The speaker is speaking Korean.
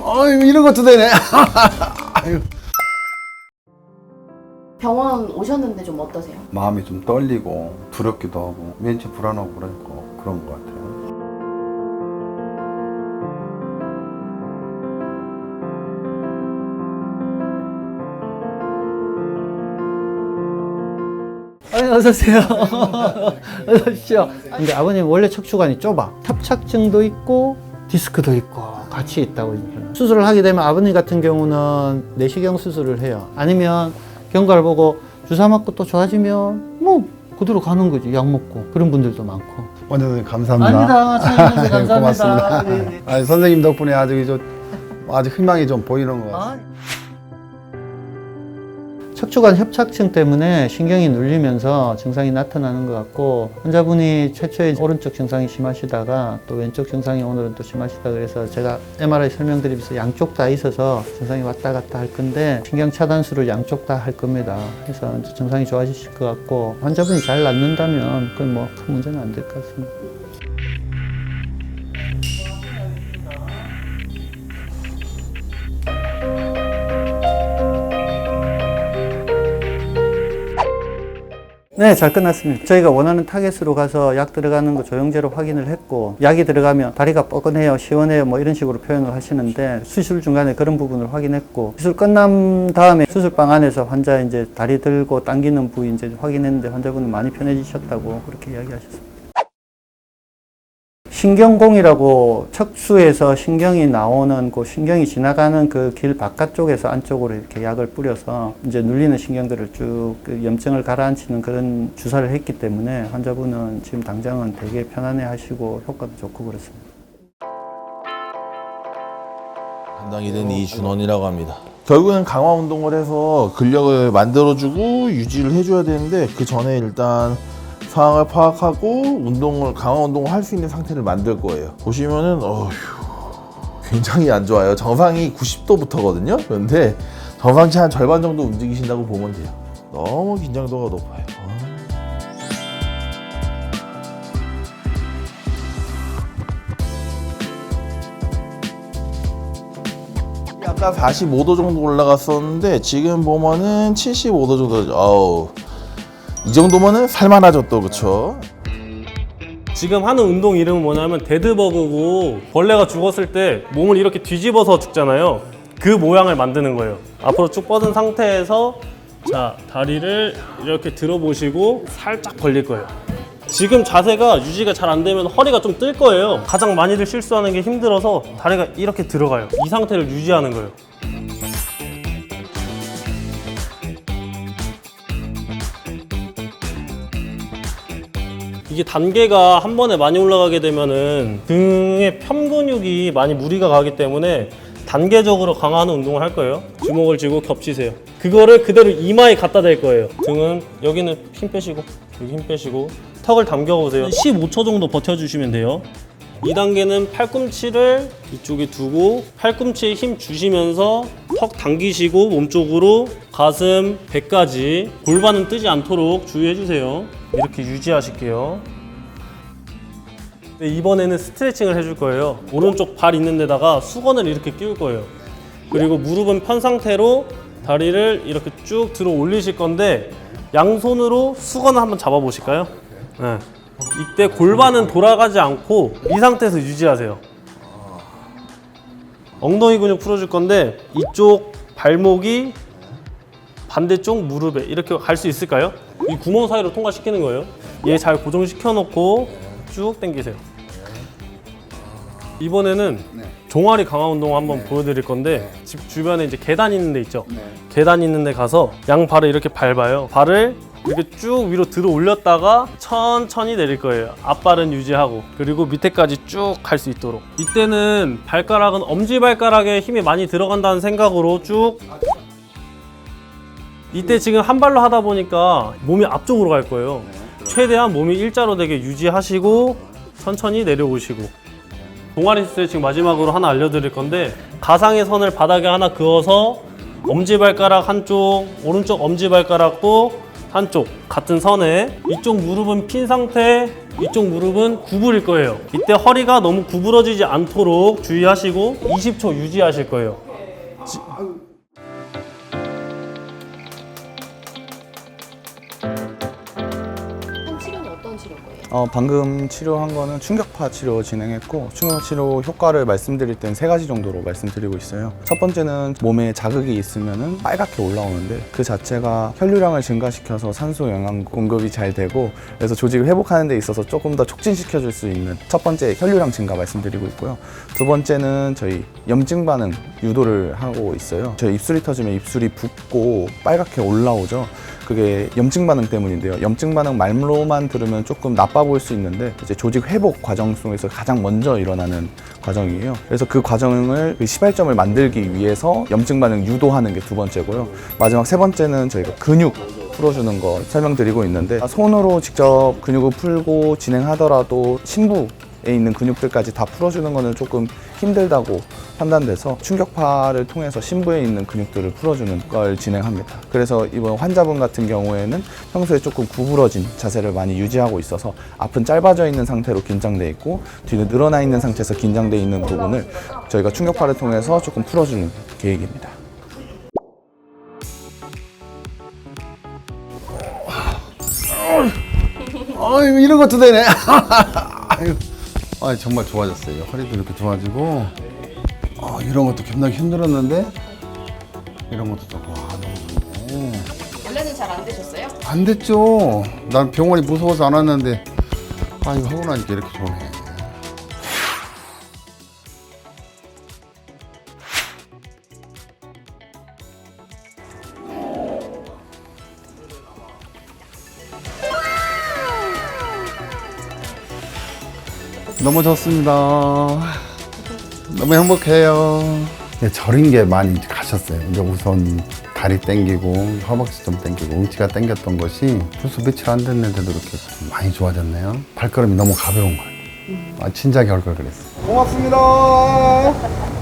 어, 이런 것도 되네. 아유. 병원 오셨는데 좀 어떠세요? 마음이 좀 떨리고 두렵기도 하고 왠지 불안하고 그러니까 그런 것 같아요. 아니, 어서 오세요. 어서 오십시오. 근데 아버님 원래 척추관이 좁아. 협착증도 있고, 디스크도 있고, 같이 있다고. 이렇게. 수술을 하게 되면 아버님 같은 경우는 내시경 수술을 해요. 아니면 경과를 보고 주사 맞고 또 좋아지면 뭐 그대로 가는 거지. 약 먹고. 그런 분들도 많고. 원장님 감사합니다. 참여해주셔서 아유, 감사합니다. 고맙습니다. 네, 네. 아니, 선생님 덕분에 아주 저 아주 희망이 좀 보이는 것 같아요. 아. 척추관 협착증 때문에 신경이 눌리면서 증상이 나타나는 것 같고 환자분이 최초에 오른쪽 증상이 심하시다가 또 왼쪽 증상이 오늘은 또 심하시다 그래서 제가 MRI 설명드리면서 양쪽 다 있어서 증상이 왔다 갔다 할 건데 신경 차단술을 양쪽 다 할 겁니다. 그래서 증상이 좋아지실 것 같고 환자분이 잘 낫는다면 그건 뭐 큰 문제는 안 될 것 같습니다. 네, 잘 끝났습니다. 저희가 원하는 타겟으로 가서 약 들어가는 거 조영제로 확인을 했고, 약이 들어가면 다리가 뻐근해요, 시원해요, 뭐 이런 식으로 표현을 하시는데, 수술 중간에 그런 부분을 확인했고, 수술 끝난 다음에 수술방 안에서 환자 이제 다리 들고 당기는 부위 이제 확인했는데, 환자분은 많이 편해지셨다고 그렇게 이야기하셨습니다. 신경공이라고 척수에서 신경이 나오는 그 신경이 지나가는 그 길 바깥쪽에서 안쪽으로 이렇게 약을 뿌려서 이제 눌리는 신경들을 쭉그 염증을 가라앉히는 그런 주사를 했기 때문에 환자분은 지금 당장은 되게 편안해 하시고 효과도 좋고 그렇습니다. 담당이 된 이준원이라고 합니다. 결국엔 강화 운동을 해서 근력을 만들어주고 유지를 해줘야 되는데 그 전에 일단 상황을 파악하고 운동을 강화 운동을 할 수 있는 상태를 만들 거예요. 보시면은 어휴 굉장히 안 좋아요. 정상이 90도부터거든요. 그런데 정상치 한 절반 정도 움직이신다고 보면 돼요. 너무 긴장도가 높아요. 아. 아까 45도 정도 올라갔었는데 지금 보면은 75도 정도. 어우 이 정도면은 살만하죠 또 그쵸? 지금 하는 운동 이름은 뭐냐면 데드버그고 벌레가 죽었을 때 몸을 이렇게 뒤집어서 죽잖아요. 그 모양을 만드는 거예요. 앞으로 쭉 뻗은 상태에서 자 다리를 이렇게 들어보시고 살짝 벌릴 거예요. 지금 자세가 유지가 잘 안 되면 허리가 좀 뜰 거예요. 가장 많이들 실수하는 게 힘들어서 다리가 이렇게 들어가요. 이 상태를 유지하는 거예요. 이게 단계가 한 번에 많이 올라가게 되면은 등의 편근육이 많이 무리가 가기 때문에 단계적으로 강화하는 운동을 할 거예요. 주먹을 쥐고 겹치세요. 그거를 그대로 이마에 갖다 댈 거예요. 등은 여기는 힘 빼시고 여기 힘 빼시고 턱을 당겨 보세요. 15초 정도 버텨주시면 돼요. 2단계는 팔꿈치를 이쪽에 두고 팔꿈치에 힘 주시면서 턱 당기시고 몸쪽으로 가슴, 배까지 골반은 뜨지 않도록 주의해 주세요. 이렇게 유지하실게요. 네, 이번에는 스트레칭을 해줄 거예요. 오른쪽 발 있는 데다가 수건을 이렇게 끼울 거예요. 그리고 무릎은 편 상태로 다리를 이렇게 쭉 들어 올리실 건데 양손으로 수건을 한번 잡아 보실까요? 네. 이때 골반은 돌아가지 않고 이 상태에서 유지하세요. 엉덩이 근육 풀어줄 건데 이쪽 발목이 반대쪽 무릎에 이렇게 갈 수 있을까요? 이 구멍 사이로 통과시키는 거예요. 얘 잘 고정시켜 놓고 쭉 당기세요. 이번에는 종아리 강화 운동 한번 보여드릴 건데 집 주변에 이제 계단 있는 데 있죠. 계단 있는 데 가서 양 발을 이렇게 밟아요. 발을 이렇게 쭉 위로 들어 올렸다가 천천히 내릴 거예요. 앞발은 유지하고 그리고 밑에까지 쭉 갈 수 있도록. 이때는 발가락은 엄지 발가락에 힘이 많이 들어간다는 생각으로 쭉 이때 지금 한 발로 하다 보니까 몸이 앞쪽으로 갈 거예요. 최대한 몸이 일자로 되게 유지하시고 천천히 내려오시고 동아리 스트레칭 마지막으로 하나 알려드릴 건데 가상의 선을 바닥에 하나 그어서 엄지발가락 한쪽 오른쪽 엄지발가락도 한쪽 같은 선에 이쪽 무릎은 핀 상태 이쪽 무릎은 구부릴 거예요. 이때 허리가 너무 구부러지지 않도록 주의하시고 20초 유지하실 거예요. 어, 방금 치료한 거는 충격파 치료 진행했고 충격파 치료 효과를 말씀드릴 땐 세 가지 정도로 말씀드리고 있어요. 첫 번째는 몸에 자극이 있으면은 빨갛게 올라오는데 그 자체가 혈류량을 증가시켜서 산소 영양 공급이 잘 되고 그래서 조직을 회복하는 데 있어서 조금 더 촉진시켜 줄 수 있는 첫 번째 혈류량 증가 말씀드리고 있고요. 두 번째는 저희 염증 반응 유도를 하고 있어요. 저희 입술이 터지면 입술이 붓고 빨갛게 올라오죠. 그게 염증 반응 때문인데요. 염증 반응 말로만 들으면 조금 나빠 보일 수 있는데 이제 조직 회복 과정 속에서 가장 먼저 일어나는 과정이에요. 그래서 그 과정을 그 시발점을 만들기 위해서 염증 반응 유도하는 게 두 번째고요. 마지막 세 번째는 저희가 근육 풀어주는 거 설명드리고 있는데 손으로 직접 근육을 풀고 진행하더라도 심부에 있는 근육들까지 다 풀어주는 거는 조금 힘들다고 판단돼서 충격파를 통해서 심부에 있는 근육들을 풀어주는 걸 진행합니다. 그래서 이번 환자분 같은 경우에는 평소에 조금 구부러진 자세를 많이 유지하고 있어서 앞은 짧아져 있는 상태로 긴장돼 있고 뒤는 늘어나 있는 상태에서 긴장돼 있는 부분을 저희가 충격파를 통해서 조금 풀어주는 계획입니다. 아유 이런 것도 되네. 아 정말 좋아졌어요. 허리도 이렇게 좋아지고, 아 이런 것도 굉장히 힘들었는데 이런 것도 좋고, 아 너무 좋네. 원래는 잘 안 되셨어요? 안 됐죠. 난 병원이 무서워서 안 왔는데, 아 이거 하고 나니까 이렇게 좋네. 너무 좋습니다. 너무 행복해요. 네, 저린 게 많이 가셨어요. 이제 우선 다리 땡기고 허벅지 좀 땡기고 웅치가 땡겼던 것이 벌써 며칠 안 됐는데도 이렇게 좀 많이 좋아졌네요. 발걸음이 너무 가벼운 거예요. 아, 진작에 할걸 그랬어요. 고맙습니다.